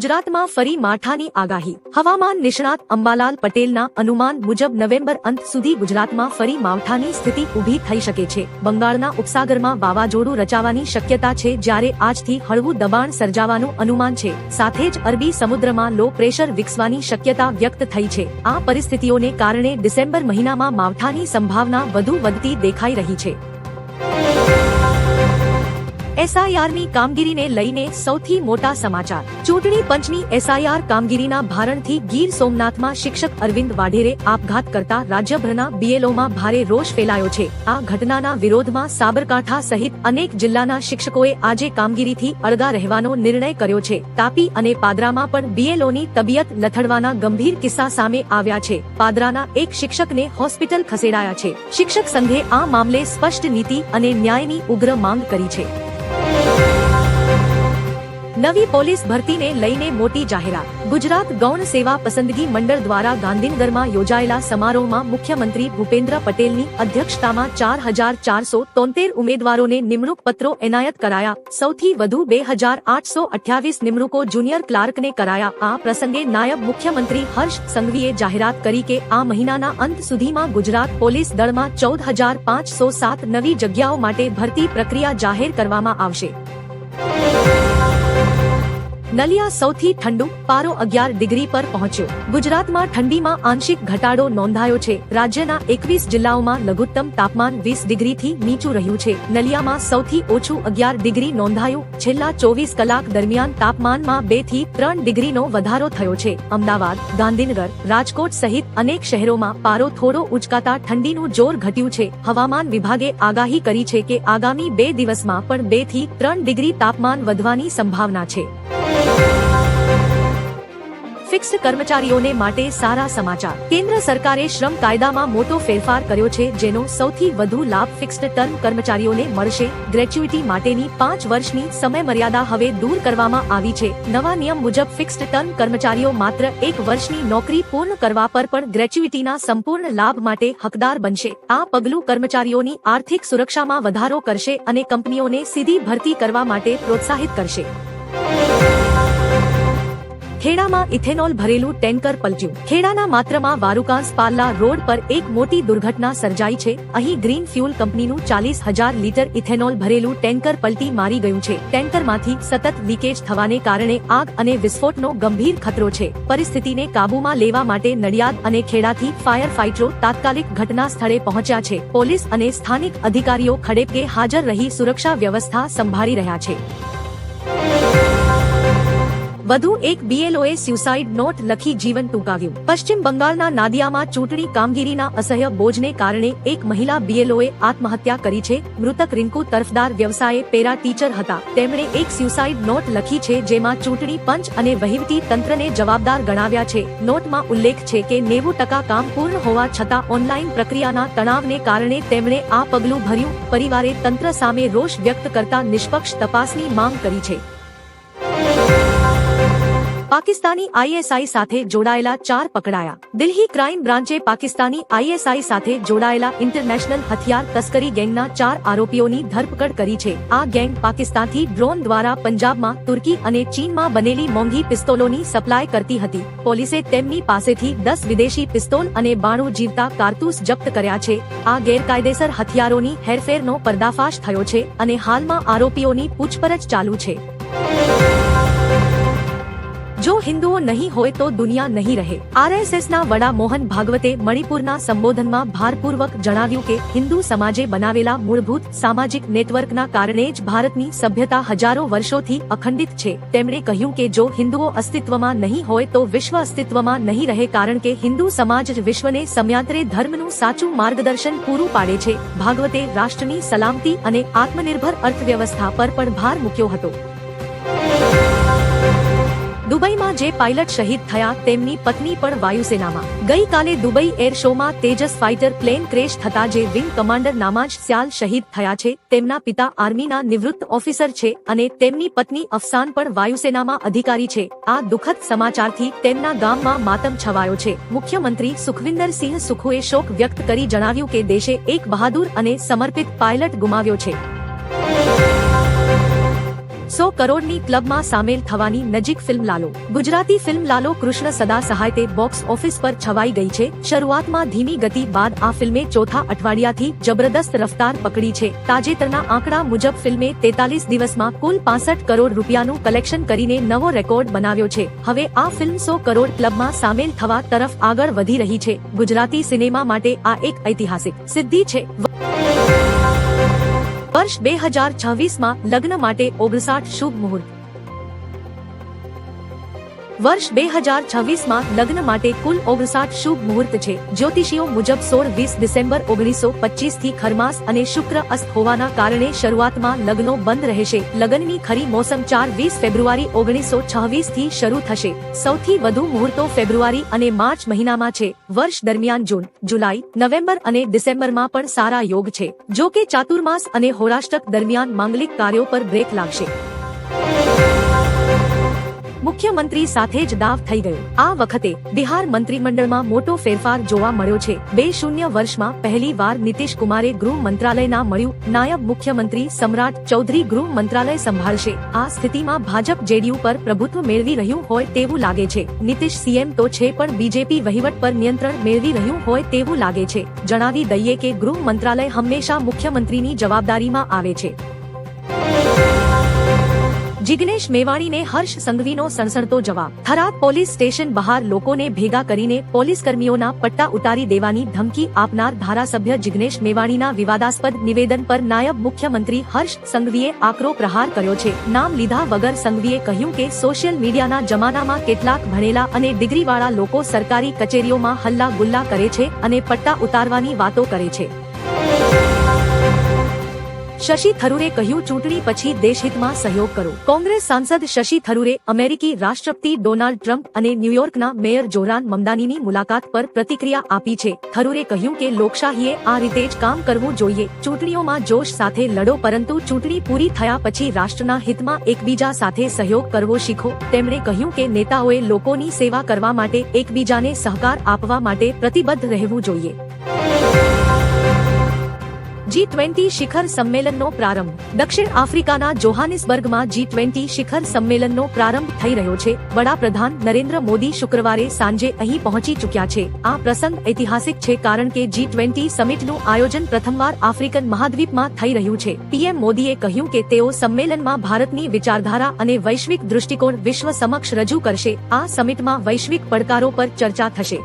ગુજરાતમાં ફરી માઠાની આગાહી. હવામાન નિષ્ણાત અંબાલાલ પટેલના અનુમાન મુજબ નવેમ્બર અંત સુધી ગુજરાતમાં ફરી માવઠાની સ્થિતિ ઊભી થઈ શકે છે. બંગાળના ઉપસાગરમાં વાવાઝોડું રચાવાની શક્યતા છે જ્યારે આજથી હળવું દબાણ સર્જાવાનું અનુમાન છે. સાથે જ અરબી સમુદ્રમાં લો પ્રેશર વિકસવાની શક્યતા વ્યક્ત થઈ છે. આ પરિસ્થિતિઓને કારણે ડિસેમ્બર મહિનામાં માવઠાની સંભાવના વધુ વધતી દેખાઈ રહી છે. એસઆઈઆરની કામગીરીને લઈને સૌથી મોટા સમાચાર. ચૂંટણી પંચની એસઆઈઆર કામગીરીના ભારણથી ગીર સોમનાથમાં શિક્ષક અરવિંદ વાઢેરે આપઘાત કરતા રાજ્યભરના બીએલઓમાં ભારે રોષ ફેલાયો છે. આ ઘટનાના વિરોધમાં સાબરકાંઠા સહિત અનેક જિલ્લાના શિક્ષકોએ આજે કામગીરીથી અળગા રહેવાનો નિર્ણય કર્યો છે. તાપી અને પાદરામાં પણ બીએલઓની તબિયત લથડવાના ગંભીર કિસ્સા સામે આવ્યા છે. પાદરાના એક શિક્ષકને હોસ્પિટલ ખસેડાયા છે. શિક્ષક સંઘે આ મામલે સ્પષ્ટ નીતિ અને ન્યાયની ઉગ્ર માંગ કરી છે. નવી પોલીસ ભરતીને લઈને મોટી જાહેરાત. ગુજરાત ગૌણ સેવા પસંદગી મંડળ દ્વારા ગાંધીનગરમાં યોજાયેલા સમારોહમાં મુખ્યમંત્રી ભૂપેન્દ્ર પટેલની અધ્યક્ષતામાં ચાર હજાર ચારસો તોતેર ઉમેદવારોને નિમણૂક પત્રો એનાયત કરાયા. સૌથી વધુ બે હજાર આઠસો અઠ્યાવીસ નિમણૂકો જુનિયર ક્લાર્કને કરાયા. આ પ્રસંગે નાયબ મુખ્યમંત્રી હર્ષ સંઘવીએ જાહેરાત કરી કે આ મહિનાના અંત સુધીમાં ગુજરાત પોલીસ દળમાં ચૌદ હજાર પાંચસો સાત નવી જગ્યાઓ માટે ભરતી પ્રક્રિયા જાહેર કરવામાં આવશે. નલિયા સૌથી ઠંડુ પારો અગિયાર ડિગ્રી પર પહોંચ્યો. ગુજરાતમાં ઠંડીમાં આંશિક ઘટાડો નોંધાયો છે. રાજ્યના એકવીસ જિલ્લાઓમાં લઘુત્તમ તાપમાન વીસ ડિગ્રીથી નીચું રહ્યું છે. નલિયામાં સૌથી ઓછું અગિયાર ડિગ્રી નોંધાયું. છેલ્લા ચોવીસ કલાક દરમિયાન તાપમાનમાં બેથી ત્રણ ડિગ્રીનો વધારો થયો છે. અમદાવાદ, ગાંધીનગર, રાજકોટ સહિત અનેક શહેરોમાં પારો થોડો ઉચકાતા ઠંડીનું જોર ઘટ્યું છે. હવામાન વિભાગે આગાહી કરી છે કે આગામી બે દિવસમાં પણ બેથી ત્રણ ડિગ્રી તાપમાન વધવાની સંભાવના છે. ફિક્સ્ડ કર્મચારીઓને માટે સારા સમાચાર. કેન્દ્ર સરકારે શ્રમ કાયદામાં મોટો ફેરફાર કર્યો છે, જેનો સૌથી વધુ લાભ ફિક્સ્ડ ટર્મ કર્મચારીઓને મળશે. ગ્રેચ્યુટી માટેની પાંચ વર્ષની સમય મર્યાદા હવે દૂર કરવામાં આવી છે. નવા નિયમ મુજબ ફિક્સ્ડ ટર્મ કર્મચારીઓ માત્ર એક વર્ષની નોકરી પૂર્ણ કરવા પર પણ ગ્રેચ્યુટીના સંપૂર્ણ લાભ માટે હકદાર બનશે. આ પગલું કર્મચારીઓની આર્થિક સુરક્ષામાં વધારો કરશે અને કંપનીઓને સીધી ભરતી કરવા માટે પ્રોત્સાહિત કરશે. ખેડામાં ઇથેનોલ ભરેલું ટેન્કર પલટ્યું. ખેડાના માત્રમાં વારુકાસ પાલ્લા રોડ પર એક મોટી દુર્ઘટના સર્જાઈ છે. અહીં ગ્રીન ફ્યુલ કંપનીનું ચાલીસ હજાર લીટર ઇથેનોલ ભરેલું ટેન્કર પલટી મારી ગયું છે. ટેન્કરમાંથી સતત લીકેજ થવાને કારણે આગ અને વિસ્ફોટનો ગંભીર ખતરો છે. પરિસ્થિતિને કાબૂમાં લેવા માટે નડિયાદ અને ખેડાથી ફાયર ફાઇટરો તાત્કાલિક ઘટના સ્થળે પહોંચ્યા છે. પોલીસ અને સ્થાનિક અધિકારીઓ ખડેપગે હાજર રહી સુરક્ષા વ્યવસ્થા સંભાળી રહ્યા છે. વધુ એક બીએલઓએ સ્યુસાઇડ નોટ લખી જીવન ટૂંકાવ્યું. પશ્ચિમ બંગાળના નાદિયામાં ચૂંટણી કામગીરીના અસહ્ય બોજને કારણે એક મહિલા બીએલઓએ આત્મહત્યા કરી છે. મૃતક રિંકુ તરફદાર વ્યવસાયે પેરા ટીચર હતા. તેમણે એક સ્યુસાઇડ નોટ લખી છે જેમાં ચૂંટણી પંચ અને વહીવટી તંત્રને જવાબદાર ગણાવ્યા છે. નોટમાં ઉલ્લેખ છે કે નેવું ટકા કામ પૂર્ણ હોવા છતાં ઓનલાઈન પ્રક્રિયાના તણાવને કારણે તેમણે આ પગલું ભર્યું. પરિવારે તંત્ર સામે રોષ વ્યક્ત કરતા નિષ્પક્ષ તપાસની માંગ કરી છે. પાકિસ્તાની આઈએસઆઈ સાથે જોડાયેલા ચાર પકડાયા. દિલ્હી ક્રાઇમ બ્રાન્ચે પાકિસ્તાની આઈએસઆઈ સાથે જોડાયેલા ઇન્ટરનેશનલ હથિયાર તસ્કરી ગેંગના ચાર આરોપીઓની ધરપકડ કરી છે. આ ગેંગ પાકિસ્તાનથી ડ્રોન દ્વારા પંજાબમાં, તુર્કી અને ચીનમાં બનેલી મોંઘી પિસ્તોલોની સપ્લાય કરતી હતી. પોલીસે તેમની પાસેથી દસ વિદેશી પિસ્તોલ અને બાણું જીવતા કારતૂસ જપ્ત કર્યા છે. આ ગેરકાયદેસર હથિયારોની હેરફેરનો પર્દાફાશ થયો છે અને હાલમાં આરોપીઓની પૂછપરછ ચાલુ છે. જો હિન્દુઓ નહીં હોય તો દુનિયા નહીં રહે. આરએસએસના વડા મોહન ભાગવતે મણિપુરના સંબોધનમાં ભારપૂર્વક જણાવ્યું કે હિન્દુ સમાજે બનાવેલા મૂળભૂત સામાજિક નેટવર્કના કારણે જ ભારતની સભ્યતા હજારો વર્ષોથી અખંડિત છે. તેમણે કહ્યું કે જો હિન્દુઓ અસ્તિત્વમાં નહીં હોય તો વિશ્વ અસ્તિત્વમાં નહીં રહે કારણ કે હિન્દુ સમાજ જ વિશ્વને સમયાંતરે ધર્મનું સાચું માર્ગદર્શન પૂરું પાડે છે. ભાગવતે રાષ્ટ્રની સલામતી અને આત્મનિર્ભર અર્થવ્યવસ્થા પર પણ ભાર મૂક્યો હતો. દુબઈમાં જે પાયલટ શહીદ થયા, તેમની પત્ની પણ વાયુસેનામાં. ગઈકાલે દુબઈ એર શોમાં તેજસ ફાઇટર પ્લેન ક્રેશ થતા જે વિંગ કમાન્ડર નામાજ સ્યાલ શહીદ થયા છે, તેમના પિતા આર્મીના નિવૃત્ત ઓફિસર છે અને તેમની પત્ની અફસાન પણ વાયુસેનામાં અધિકારી છે. આ દુઃખદ સમાચારથી તેમના ગામમાં માતમ છવાયો છે. મુખ્યમંત્રી સુખવિન્દર સિંહ સુખુએ શોક વ્યક્ત કરી જણાવ્યું કે દેશે એક બહાદુર અને સમર્પિત પાયલટ ગુમાવ્યો છે. સો કરોડની ક્લબમાં સામેલ થવાની નજીક film Lalo. Gujarati film Lalo Krishna Sada Sahayate box office પર છવાઈ ગઈ છે. શરૂઆતમાં ધીમી ગતિ બાદ આ ફિલ્મે ચોથા અઠવાડિયાથી જબરદસ્ત રફતાર પકડી છે. તાજેતરના આંકડા મુજબ ફિલ્મે તેતાલીસ દિવસમાં કુલ પાસઠ કરોડ રૂપિયાનું કલેક્શન કરીને નવો રેકોર્ડ બનાવ્યો છે. હવે આ ફિલ્મ સો કરોડ ક્લબમાં સામેલ થવા તરફ આગળ વધી રહી છે. ગુજરાતી સિનેમા માટે આ એક ઐતિહાસિક સિદ્ધિ છે. વર્ષ બે હજાર છવ્વીસમાં લગ્ન માટે ઓગણસાઠ શુભ મુહૂર્ત. વર્ષ બે હજાર છવ્વીસમાં લગ્ન માટે કુલ ઓગણસાઠ શુભ મુહૂર્ત છે. જ્યોતિષીઓ મુજબ સોળ વીસ ડિસેમ્બર ઓગણીસો પચીસથી ખરમાસ અને શુક્ર અસ્ત હોવાના કારણે શરૂઆતમાં લગ્નો બંધ રહેશે. લગ્નની ખરી મોસમ ચાર વીસ ફેબ્રુઆરી ઓગણીસો છવ્વીસથી શરૂ થશે. સૌથી વધુ મુહૂર્તો ફેબ્રુઆરી અને માર્ચ મહિનામાં છે. વર્ષ દરમિયાન જૂન, જુલાઈ, નવેમ્બર અને ડિસેમ્બરમાં પણ સારા યોગ છે. જો કે ચાતુર્માસ અને હોરાષ્ટક દરમિયાન માંગલિક કાર્યો પર બ્રેક લાગશે. મુખ્યમંત્રી સાથે જ દાવ થઈ ગયો. આ વખતે બિહાર મંત્રીમંડળમાં મોટો ફેરફાર જોવા મળ્યો છે. બે શૂન્ય વર્ષમાં પહેલી વાર નીતિશ કુમારે ગૃહ મંત્રાલયના મળ્યું. નાયબ મુખ્યમંત્રી સમ્રાટ ચૌધરી ગૃહ મંત્રાલય સંભાળશે. આ સ્થિતિમાં ભાજપ જેડીયુ પર પ્રભુત્વ મેળવી રહ્યું હોય તેવું લાગે છે. નીતિશ સીએમ તો છે પણ બીજેપી વહીવટ પર નિયંત્રણ મેળવી રહ્યું હોય તેવું લાગે છે. જણાવી દઈએ કે ગૃહ મંત્રાલય હંમેશા મુખ્યમંત્રીની જવાબદારીમાં આવે છે. જિગ્નેશ મેવાણીને હર્ષ સંઘવીનો સણસણતો જવાબ. થરાદ પોલીસ સ્ટેશન બહાર લોકોને ભેગા કરીને પોલીસ કર્મીઓના પટ્ટા ઉતારી દેવાની ધમકી આપનાર ધારાસભ્ય જિગ્નેશ મેવાણીના વિવાદાસ્પદ નિવેદન પર નાયબ મુખ્યમંત્રી હર્ષ સંઘવીએ આકરો પ્રહાર કર્યો છે. નામ લીધા વગર સંઘવીએ કહ્યું કે સોશિયલ મીડિયાના જમાનામાં કેટલાક ભણેલા અને ડિગ્રીવાળા લોકો સરકારી કચેરીઓમાં હલ્લા ગુલ્લા કરે છે અને પટ્ટા ઉતારવાની વાતો કરે છે. શશી થરૂરે કહ્યું, ચૂંટણી પછી દેશહિતમાં સહયોગ કરો. કોંગ્રેસ સાંસદ શશી થરૂરે અમેરિકી રાષ્ટ્રપતિ ડોનાલ્ડ ટ્રમ્પ અને ન્યૂયોર્કના મેયર જોરાન મમદાનીની મુલાકાત પર પ્રતિક્રિયા આપી છે. થરૂરે કહ્યું કે, લોકશાહીએ આ રીતે જ કામ કરવું જોઈએ. ચૂંટણીઓમાં જોશ સાથે લડો, પરંતુ ચૂંટણી પૂરી થયા પછી રાષ્ટ્રના હિતમાં એકબીજા સાથે સહયોગ કરવો શીખો. તેમણે કહ્યું કે, નેતાઓએ લોકોની સેવા કરવા માટે એકબીજાને સહકાર આપવા માટે પ્રતિબદ્ધ રહેવું જોઈએ. જી ટ્વેન્ટી શિખર સંમેલનનો પ્રારંભ. દક્ષિણ આફ્રિકાના જોહાનિસબર્ગમાં જી ટ્વેન્ટી શિખર સંમેલનનો પ્રારંભ થઈ રહ્યો છે. વડાપ્રધાન નરેન્દ્ર મોદી શુક્રવારે સાંજે અહીં પહોંચી ચૂક્યા છે. આ પ્રસંગ ઐતિહાસિક છે કારણ કે જી ટ્વેન્ટી સમિટનું આયોજન પ્રથમવાર આફ્રિકન મહાદ્વીપમાં થઈ રહ્યું છે. પીએમ મોદીએ કહ્યું કે તેઓ સંમેલનમાં ભારતની વિચારધારા અને વૈશ્વિક દૃષ્ટિકોણ વિશ્વ સમક્ષ રજૂ કરશે. આ સમિટમાં વૈશ્વિક પડકારો પર ચર્ચા થશે.